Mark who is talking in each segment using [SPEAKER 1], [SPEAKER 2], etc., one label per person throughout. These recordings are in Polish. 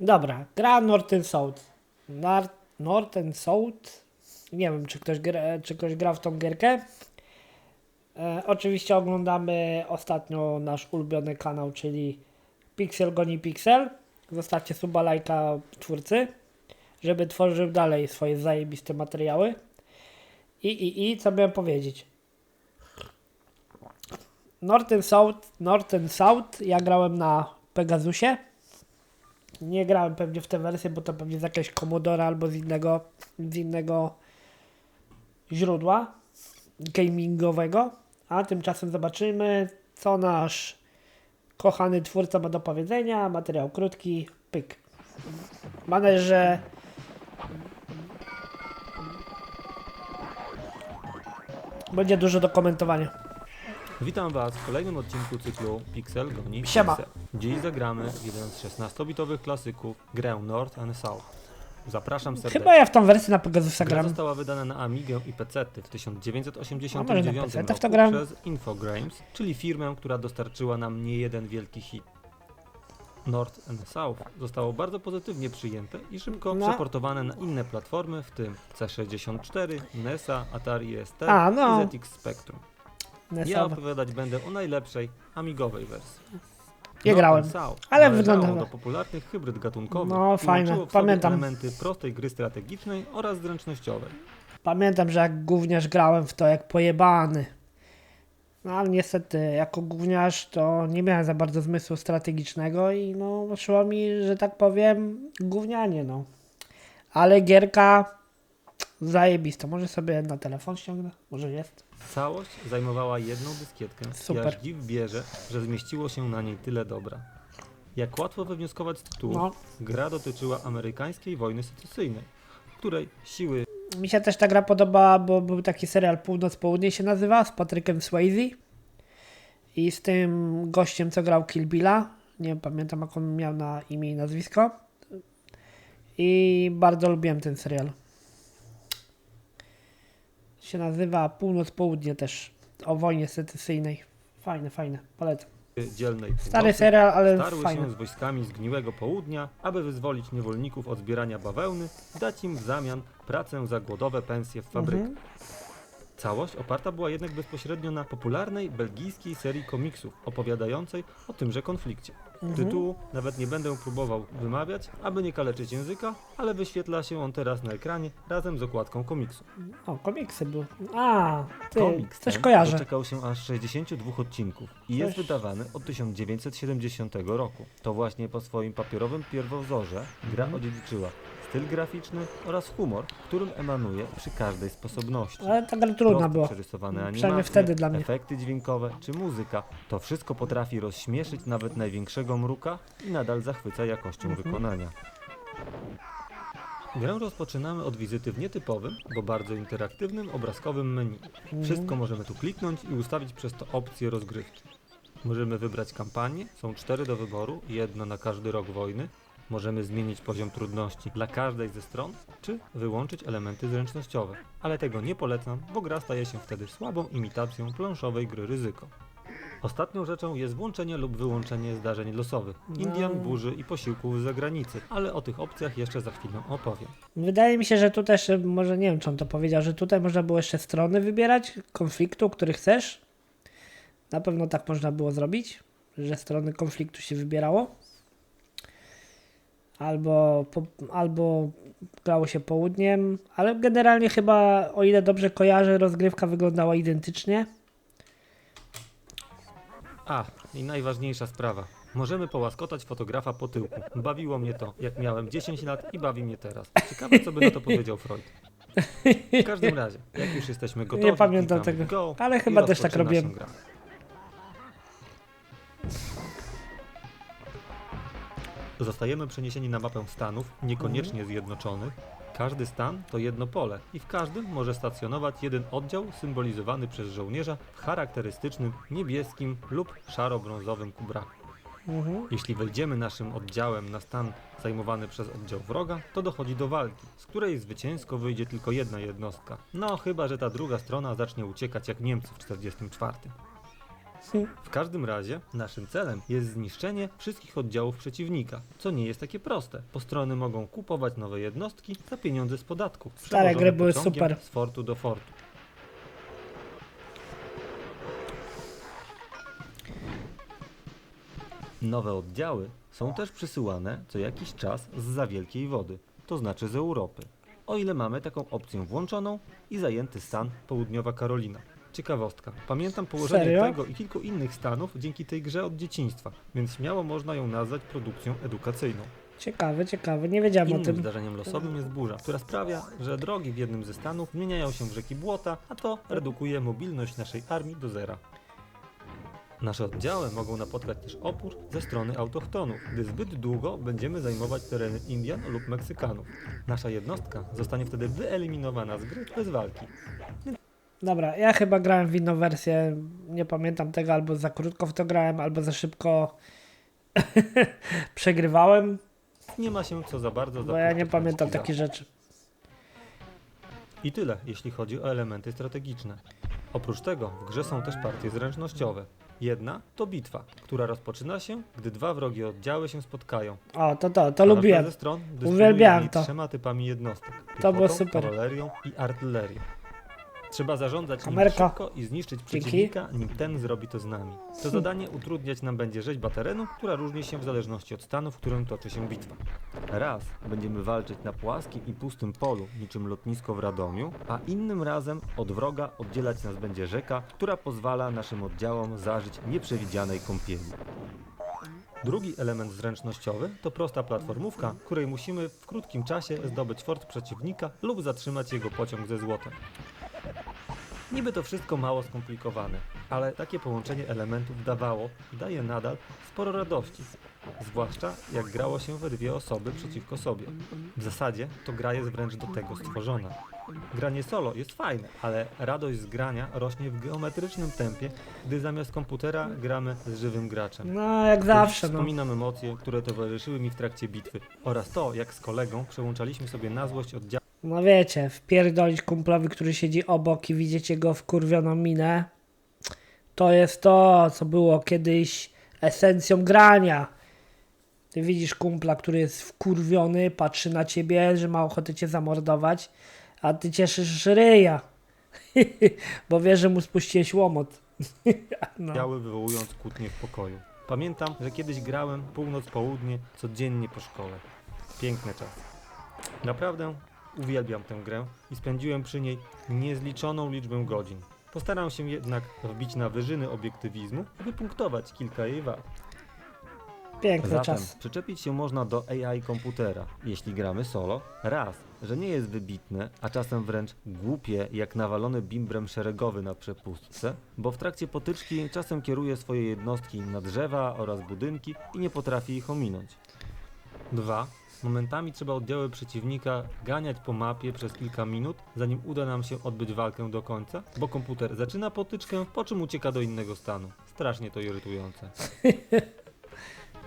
[SPEAKER 1] Dobra, gra Northern South. Nar Northern South. Nie wiem, czy ktoś, gra, czy ktoś gra w tą gierkę. E, oczywiście oglądamy ostatnio nasz ulubiony kanał, czyli Pixel goni Pixel. Zostawcie suba, lajka twórcy, żeby tworzył dalej swoje zajebiste materiały. I, i, i co miałem powiedzieć? Northern South, Northern South, ja grałem na Pegasusie. Nie grałem pewnie w tę wersję, bo to pewnie z jakiegoś Commodora albo z innego, z innego źródła gamingowego. A tymczasem zobaczymy, co nasz kochany twórca ma do powiedzenia. Materiał krótki, pyk. Mam nadzieję, że będzie dużo do komentowania.
[SPEAKER 2] Witam Was w kolejnym odcinku cyklu Pixel goni
[SPEAKER 1] Siema.
[SPEAKER 2] Pixel. Dziś zagramy w jeden z 16-bitowych klasyków, grę North and South. Zapraszam serdecznie.
[SPEAKER 1] Chyba ja w tą wersję na Pegasusa
[SPEAKER 2] Gra
[SPEAKER 1] gram.
[SPEAKER 2] została wydana na Amigę i PC w
[SPEAKER 1] A może
[SPEAKER 2] 1989
[SPEAKER 1] na PC-tach
[SPEAKER 2] roku
[SPEAKER 1] to gram?
[SPEAKER 2] przez Infogrames, czyli firmę, która dostarczyła nam nie jeden wielki hit. North and South zostało bardzo pozytywnie przyjęte i szybko
[SPEAKER 1] No.
[SPEAKER 2] przeportowane na inne platformy, w tym C64, NESa, Atari ST
[SPEAKER 1] A, no.
[SPEAKER 2] i ZX Spectrum. Ja opowiadać będę o najlepszej amigowej wersji.
[SPEAKER 1] Nie
[SPEAKER 2] North
[SPEAKER 1] grałem,
[SPEAKER 2] South
[SPEAKER 1] ale
[SPEAKER 2] należało
[SPEAKER 1] wygląda-
[SPEAKER 2] do popularnych hybryd gatunkowych
[SPEAKER 1] No,
[SPEAKER 2] i
[SPEAKER 1] fajne,
[SPEAKER 2] łączyło w sobie
[SPEAKER 1] pamiętam.
[SPEAKER 2] elementy prostej gry strategicznej oraz zręcznościowej.
[SPEAKER 1] Pamiętam, że jak gówniarz grałem w to jak pojebany. No ale niestety, jako gówniarz to nie miałem za bardzo zmysłu strategicznego i no szło mi, że tak powiem, gównianie no. Ale gierka zajebista. Może sobie na telefon ściągnę? Może jest?
[SPEAKER 2] Całość zajmowała jedną dyskietkę
[SPEAKER 1] Super.
[SPEAKER 2] i aż dziw bierze, że zmieściło się na niej tyle dobra. Jak łatwo wywnioskować z tytułu,
[SPEAKER 1] No.
[SPEAKER 2] gra dotyczyła amerykańskiej wojny secesyjnej, w której siły
[SPEAKER 1] Mi się też ta gra podobała, bo był taki serial Północ-Południe się nazywa, z Patrykiem Swayze i z tym gościem, co grał Kill Billa. Nie pamiętam, jak on miał na imię i nazwisko. I bardzo lubiłem ten serial. Się nazywa Północ-Południe też, o wojnie secesyjnej. Fajne, fajne, polecam.
[SPEAKER 2] dzielnej
[SPEAKER 1] Stary serial, ale
[SPEAKER 2] starły
[SPEAKER 1] fajny.
[SPEAKER 2] się z wojskami zgniłego południa, aby wyzwolić niewolników od zbierania bawełny, dać im w zamian pracę za głodowe pensje w fabrykach. Całość oparta była jednak bezpośrednio na popularnej belgijskiej serii komiksów opowiadającej o tymże konflikcie.
[SPEAKER 1] Mhm.
[SPEAKER 2] Tytułu nawet nie będę próbował wymawiać, aby nie kaleczyć języka, ale wyświetla się on teraz na ekranie razem z okładką komiksu.
[SPEAKER 1] O, komiksy były. A, ty,
[SPEAKER 2] Komiks
[SPEAKER 1] coś
[SPEAKER 2] ten
[SPEAKER 1] kojarzę.
[SPEAKER 2] doczekał się aż 62 odcinków i jest
[SPEAKER 1] Coś-
[SPEAKER 2] wydawany od 1970 roku. To właśnie po swoim papierowym pierwowzorze gra
[SPEAKER 1] Mhm.
[SPEAKER 2] odziedziczyła styl graficzny oraz humor, którym emanuje przy każdej sposobności.
[SPEAKER 1] Ale ta gra trudna
[SPEAKER 2] Prosto
[SPEAKER 1] była.
[SPEAKER 2] przerysowane
[SPEAKER 1] Przynajmniej
[SPEAKER 2] animacje,
[SPEAKER 1] wtedy dla mnie.
[SPEAKER 2] efekty dźwiękowe czy muzyka. To wszystko potrafi rozśmieszyć nawet największego mruka i nadal zachwyca jakością
[SPEAKER 1] Mhm.
[SPEAKER 2] wykonania. Grę rozpoczynamy od wizyty w nietypowym, bo bardzo interaktywnym obrazkowym menu.
[SPEAKER 1] Mhm.
[SPEAKER 2] Wszystko możemy tu kliknąć i ustawić przez to opcje rozgrywki. Możemy wybrać kampanię, są cztery do wyboru, jedno na każdy rok wojny. Możemy zmienić poziom trudności dla każdej ze stron, czy wyłączyć elementy zręcznościowe. Ale tego nie polecam, bo gra staje się wtedy słabą imitacją planszowej gry ryzyko. Ostatnią rzeczą jest włączenie lub wyłączenie zdarzeń losowych, Indian,
[SPEAKER 1] No.
[SPEAKER 2] burzy i posiłków z zagranicy, ale o tych opcjach jeszcze za chwilę opowiem.
[SPEAKER 1] Wydaje mi się, że tu też, e, może nie wiem, czy on to powiedział, że tutaj można było jeszcze strony wybierać konfliktu, który chcesz. Na pewno tak można było zrobić, że strony konfliktu się wybierało. Albo, po, albo grało się południem, ale generalnie chyba, o ile dobrze kojarzę, rozgrywka wyglądała identycznie.
[SPEAKER 2] A, i najważniejsza sprawa. Możemy połaskotać fotografa po tyłku. Bawiło mnie to, jak miałem 10 lat i bawi mnie teraz. Ciekawe, co by na to powiedział Freud. W każdym razie, jak już jesteśmy gotowi,
[SPEAKER 1] Nie pamiętam tego,
[SPEAKER 2] go
[SPEAKER 1] ale chyba też tak robiłem.
[SPEAKER 2] Zostajemy przeniesieni na mapę Stanów, niekoniecznie zjednoczonych. Każdy stan to jedno pole i w każdym może stacjonować jeden oddział symbolizowany przez żołnierza w charakterystycznym niebieskim lub szaro-brązowym kubraku.
[SPEAKER 1] Mhm.
[SPEAKER 2] Jeśli wejdziemy naszym oddziałem na stan zajmowany przez oddział wroga, to dochodzi do walki, z której zwycięsko wyjdzie tylko jedna jednostka. No chyba, że ta druga strona zacznie uciekać jak Niemcy w 44. W każdym razie naszym celem jest zniszczenie wszystkich oddziałów przeciwnika, co nie jest takie proste, bo strony mogą kupować nowe jednostki za pieniądze z podatków.
[SPEAKER 1] Stare gry były
[SPEAKER 2] pociągiem
[SPEAKER 1] super.
[SPEAKER 2] Z fortu do fortu. Nowe oddziały są też przysyłane co jakiś czas z za wielkiej wody, to znaczy z Europy. O ile mamy taką opcję włączoną i zajęty stan Południowa Karolina. Ciekawostka. Pamiętam położenie
[SPEAKER 1] Serio?
[SPEAKER 2] tego i kilku innych stanów dzięki tej grze od dzieciństwa, więc śmiało można ją nazwać produkcją edukacyjną.
[SPEAKER 1] Ciekawe, ciekawe, nie wiedziałem o
[SPEAKER 2] Innym
[SPEAKER 1] tym.
[SPEAKER 2] zdarzeniem losowym jest burza, która sprawia, że drogi w jednym ze stanów zmieniają się w rzeki błota, a to redukuje mobilność naszej armii do zera. Nasze oddziały mogą napotkać też opór ze strony autochtonów, gdy zbyt długo będziemy zajmować tereny Indian lub Meksykanów. Nasza jednostka zostanie wtedy wyeliminowana z gry bez walki.
[SPEAKER 1] Dobra, ja chyba grałem w inną wersję. Nie pamiętam tego, albo za krótko w to grałem, albo za szybko przegrywałem,
[SPEAKER 2] Nie ma się co za bardzo
[SPEAKER 1] bo ja nie pamiętam takich rzeczy.
[SPEAKER 2] I tyle, jeśli chodzi o elementy strategiczne. Oprócz tego w grze są też partie zręcznościowe. Jedna to bitwa, która rozpoczyna się, gdy dwa wrogie oddziały się spotkają.
[SPEAKER 1] O, to to, to lubiłem.
[SPEAKER 2] ze stron
[SPEAKER 1] Uwielbiałem to.
[SPEAKER 2] trzema typami jednostek.
[SPEAKER 1] To było
[SPEAKER 2] piechotą,
[SPEAKER 1] super.
[SPEAKER 2] kawalerią i artylerią. Trzeba zarządzać nim
[SPEAKER 1] Kamerka.
[SPEAKER 2] szybko i zniszczyć
[SPEAKER 1] Dzięki.
[SPEAKER 2] przeciwnika, nim ten zrobi to z nami. To zadanie utrudniać nam będzie rzeźba terenu, która różni się w zależności od stanu, w którym toczy się bitwa. Raz będziemy walczyć na płaskim i pustym polu, niczym lotnisko w Radomiu, a innym razem od wroga oddzielać nas będzie rzeka, która pozwala naszym oddziałom zażyć nieprzewidzianej kąpieli. Drugi element zręcznościowy to prosta platformówka, której musimy w krótkim czasie zdobyć fort przeciwnika lub zatrzymać jego pociąg ze złotem. Niby to wszystko mało skomplikowane, ale takie połączenie elementów dawało i daje nadal sporo radości. Zwłaszcza jak grało się we dwie osoby przeciwko sobie. W zasadzie to gra jest wręcz do tego stworzona. Granie solo jest fajne, ale radość z grania rośnie w geometrycznym tempie, gdy zamiast komputera gramy z żywym graczem.
[SPEAKER 1] No, jak zawsze, no.
[SPEAKER 2] Wspominam emocje, które towarzyszyły mi w trakcie bitwy oraz to, jak z kolegą przełączaliśmy sobie na złość oddziału
[SPEAKER 1] No wiecie, wpierdolić kumplowi, który siedzi obok i widzicie go wkurwioną minę. To jest to, co było kiedyś esencją grania. Ty widzisz kumpla, który jest wkurwiony, patrzy na ciebie, że ma ochotę cię zamordować, a ty cieszysz ryja. Bo wie, że mu spuściłeś łomot. no.
[SPEAKER 2] Biały wywołując kłótnie w pokoju. Pamiętam, że kiedyś grałem północ-południe codziennie po szkole. Piękne czasy. Naprawdę uwielbiam tę grę i spędziłem przy niej niezliczoną liczbę godzin. Postaram się jednak wbić na wyżyny obiektywizmu i wypunktować kilka jej wad.
[SPEAKER 1] Piękny
[SPEAKER 2] Zatem
[SPEAKER 1] czas.
[SPEAKER 2] przyczepić się można do AI komputera, jeśli gramy solo. Raz, że nie jest wybitne, a czasem wręcz głupie, jak nawalony bimbrem szeregowy na przepustce, bo w trakcie potyczki czasem kieruje swoje jednostki na drzewa oraz budynki i nie potrafi ich ominąć. Dwa, momentami trzeba oddziały przeciwnika ganiać po mapie przez kilka minut, zanim uda nam się odbyć walkę do końca, bo komputer zaczyna potyczkę, po czym ucieka do innego stanu. Strasznie to irytujące.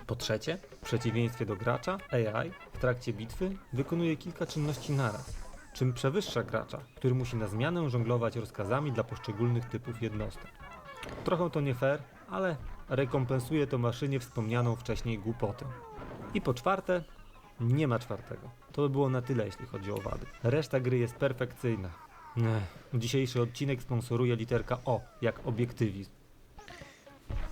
[SPEAKER 2] Po trzecie, w przeciwieństwie do gracza, AI w trakcie bitwy wykonuje kilka czynności naraz, czym przewyższa gracza, który musi na zmianę żonglować rozkazami dla poszczególnych typów jednostek. Trochę to nie fair, ale rekompensuje to maszynie wspomnianą wcześniej głupotę. I po czwarte, nie ma czwartego. To by było na tyle, jeśli chodzi o wady. Reszta gry jest perfekcyjna. Ech, dzisiejszy odcinek sponsoruje literka O, jak obiektywizm.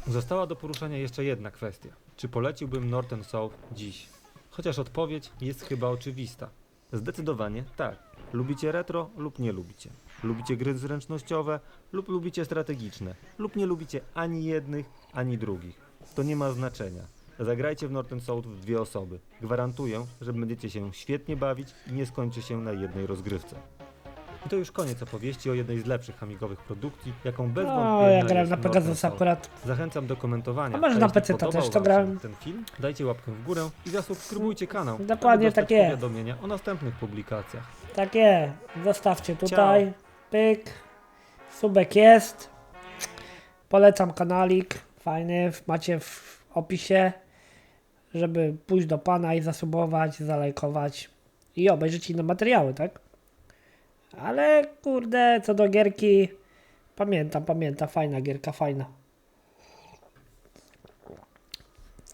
[SPEAKER 2] Została do poruszenia jeszcze jedna kwestia. Czy poleciłbym Norton South dziś? Chociaż odpowiedź jest chyba oczywista. Zdecydowanie tak. Lubicie retro lub nie lubicie. Lubicie gry zręcznościowe lub lubicie strategiczne. Lub nie lubicie ani jednych, ani drugich. To nie ma znaczenia. Zagrajcie w Norton South w dwie osoby. Gwarantuję, że będziecie się świetnie bawić i nie skończy się na jednej rozgrywce. I to już koniec opowieści o jednej z lepszych amigowych produkcji, jaką bez
[SPEAKER 1] No,
[SPEAKER 2] wątpienia
[SPEAKER 1] ja grałem
[SPEAKER 2] jest
[SPEAKER 1] na
[SPEAKER 2] Norton
[SPEAKER 1] Pegasus akurat.
[SPEAKER 2] Zachęcam do komentowania.
[SPEAKER 1] A może na
[SPEAKER 2] jeśli
[SPEAKER 1] PC to
[SPEAKER 2] podobał
[SPEAKER 1] też to
[SPEAKER 2] wam
[SPEAKER 1] grałem.
[SPEAKER 2] ten film, dajcie łapkę w górę i zasubskrybujcie kanał.
[SPEAKER 1] Dokładnie
[SPEAKER 2] dostać
[SPEAKER 1] tak jest.
[SPEAKER 2] powiadomienia o następnych publikacjach.
[SPEAKER 1] Takie, zostawcie tutaj, pyk, subek jest, polecam kanalik, fajny, macie w opisie, żeby pójść do Pana i zasubować, zalajkować i obejrzeć inne materiały, tak? Ale kurde, co do gierki, pamiętam, pamiętam, fajna gierka, fajna.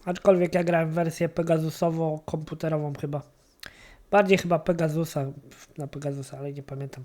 [SPEAKER 1] Aczkolwiek ja grałem w wersję Pegasusowo-komputerową chyba. Bardziej chyba Pegasusa, na Pegasusa, ale nie pamiętam.